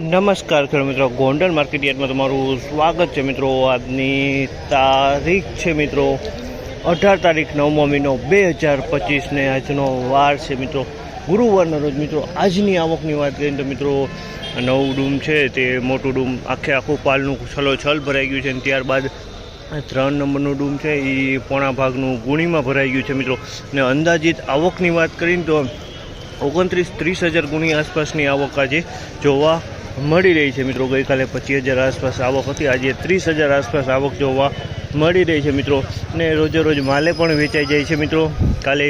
નમસ્કાર ખેડૂત મિત્રો, ગોંડલ માર્કેટ યાર્ડમાં તમારું સ્વાગત છે મિત્રો. આજની તારીખ છે મિત્રો, અઢાર તારીખ નવમો મહિનો બે હજાર પચીસને આજનો વાર છે મિત્રો. ગુરુવારના રોજ મિત્રો, આજની આવકની વાત કરીએ તો મિત્રો, નવું ડૂમ છે તે મોટું ડૂમ, આખે આખું પાલનું છલો છલ ભરાઈ ગયું છે અને ત્યારબાદ ત્રણ નંબરનું ડૂમ છે એ પોણા ભાગનું ગુણીમાં ભરાઈ ગયું છે મિત્રો. ને અંદાજિત આવકની વાત કરીને તો ઓગણત્રીસ ત્રીસ હજાર ગુણી આસપાસની આવક આજે જોવા મળી રહી છે મિત્રો ગઈકાલે પચીસ હજાર આસપાસ આવક હતી આજે ત્રીસ હજાર આસપાસ આવક જોવા મળી રહી છે મિત્રો ને રોજે રોજ માલે પણ વેચાઈ જાય છે મિત્રો કાલે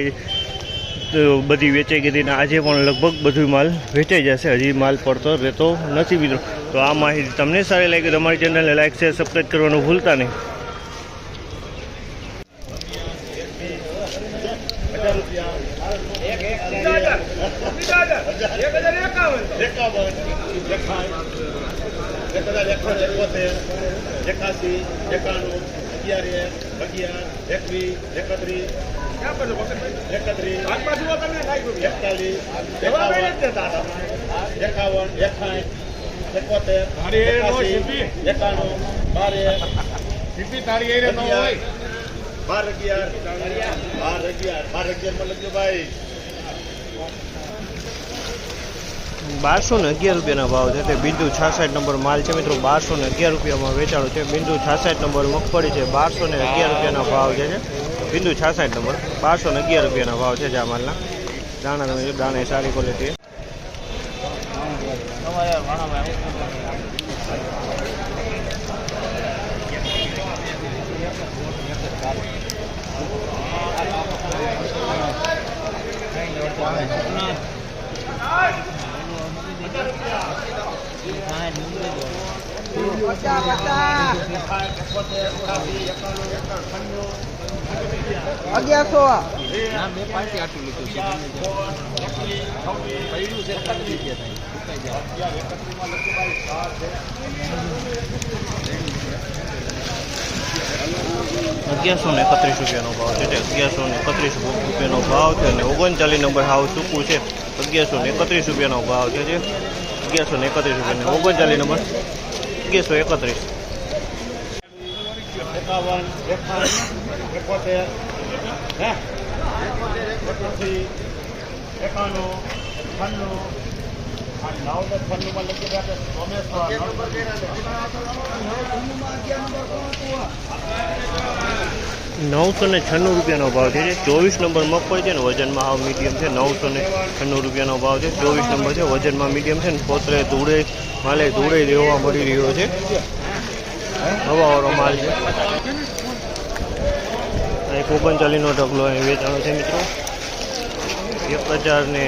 બધી વેચાઈ ગઈ હતી ને આજે પણ લગભગ બધું માલ વેચાઈ જશે હજી માલ પડતો રહેતો નથી મિત્રો તો આ માહિતી તમને સારી લાગી તમારી ચેનલને લાઈક શેર સબસ્ક્રાઈબ કરવાનું ભૂલતા નહીં એક હજાર એકસો એકાણું અગિયાર અગિયાર એકવીસ એકત્રીસ એકત્રીસ એકતાલીસ એકાવન એકાઠ એકોતેર એકાણું બાર બાર અગિયાર બાર અગિયાર બાર અગિયારમાં લખજો ભાઈ બારસો ને અગિયાર રૂપિયાના ભાવ છે તે બિંદુ છાસઠ નંબર માલ છે મિત્રો. બારસો ને અગિયાર રૂપિયામાં વેચાણું છે. બિંદુ છાસઠ નંબર મગફળી છે. બારસો ને અગિયાર રૂપિયાનો ભાવ છે બિંદુ છાસઠ નંબર. બારસો ને અગિયાર રૂપિયાના ભાવ છે આ માલના. દાણા તમે જો દાણા સારી ક્વોલિટી અગિયારસો અગિયારસો ને એકત્રીસ રૂપિયાનો ભાવ છે તે અગિયારસો ને એકત્રીસ રૂપિયાનો ભાવ છે અને ઓગણચાલીસ નંબર હાવ ચૂકવું છે અગિયારસો ને એકત્રીસ રૂપિયાનો ભાવ છે જે અગિયારસો ને એકત્રીસ રૂપિયા ઓગણચાલીસ નંબર અગિયારસો એકત્રીસ. એકાવન એકોતેર એકાસી એકાણું છન્નું નવ ને છન્નું માં લખી રહ્યા સોમેશ્વર નવસો ને છન્નું રૂપિયાનો ભાવ છે ચોવીસ નંબર મગફળી છે ને વજનમાં હાવ મીડિયમ છે, નવસો ને છન્નું રૂપિયાનો ભાવ છે, ચોવીસ નંબર છે, વજનમાં મીડિયમ છે ને પોતરે ધૂળે, માલે ધૂળે દેવા મળી રહ્યો છે. હવાવાળો માલ છે. એક ઓગણચાલીસનો ઢગલો અહીં વેચાણો છે મિત્રો. એક હજાર ને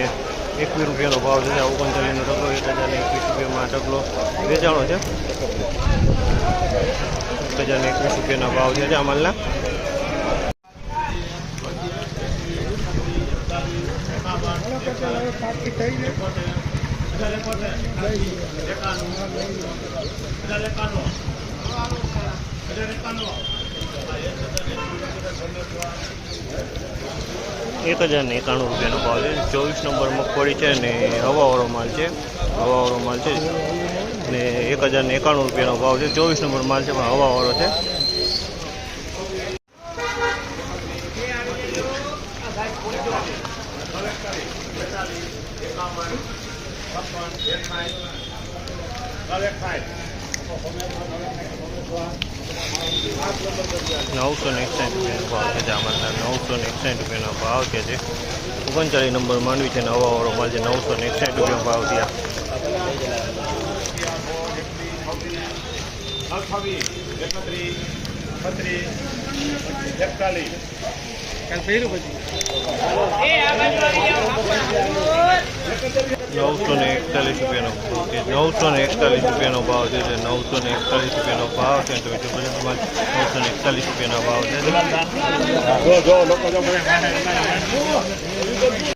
એકવીસ રૂપિયાનો ભાવ છે ઓગણચાલીસનો ઢગલો, એક હજાર ને એકવીસ રૂપિયામાં ઢગલો વેચાણો છે. એક હજાર ને એકવીસ રૂપિયાના ભાવ છે આ માલના. એક હજાર ને એકાણું રૂપિયાનો ભાવ છે. ચોવીસ નંબર મગફળી છે ને હવાવાળો માલ છે. હવાવાળો માલ છે. ને એક હજાર ને એકાણું રૂપિયાનો ભાવ છે. ચોવીસ નંબર માલ છે, પણ હવાવાળો છે. નવસો ને એકસાઠ રૂપિયાનો ભાવ છે જામરના નવસો ને એકસાઠ રૂપિયાનો ભાવ છે જે ઓગણચાળીસ નંબર માંડવી છે નવા વાળો માલ છે નવસો ને એકસાઠ રૂપિયાનો ભાવ થયા એકત્રીસ એકતાલીસ. નવસો ને એકતાલીસ રૂપિયાનો નવસો ને એકતાલીસ રૂપિયાનો ભાવ છે જે નવસો ને એકતાલીસ રૂપિયાનો ભાવ છે. તો નવસો ને એકતાલીસ રૂપિયાનો ભાવ છે.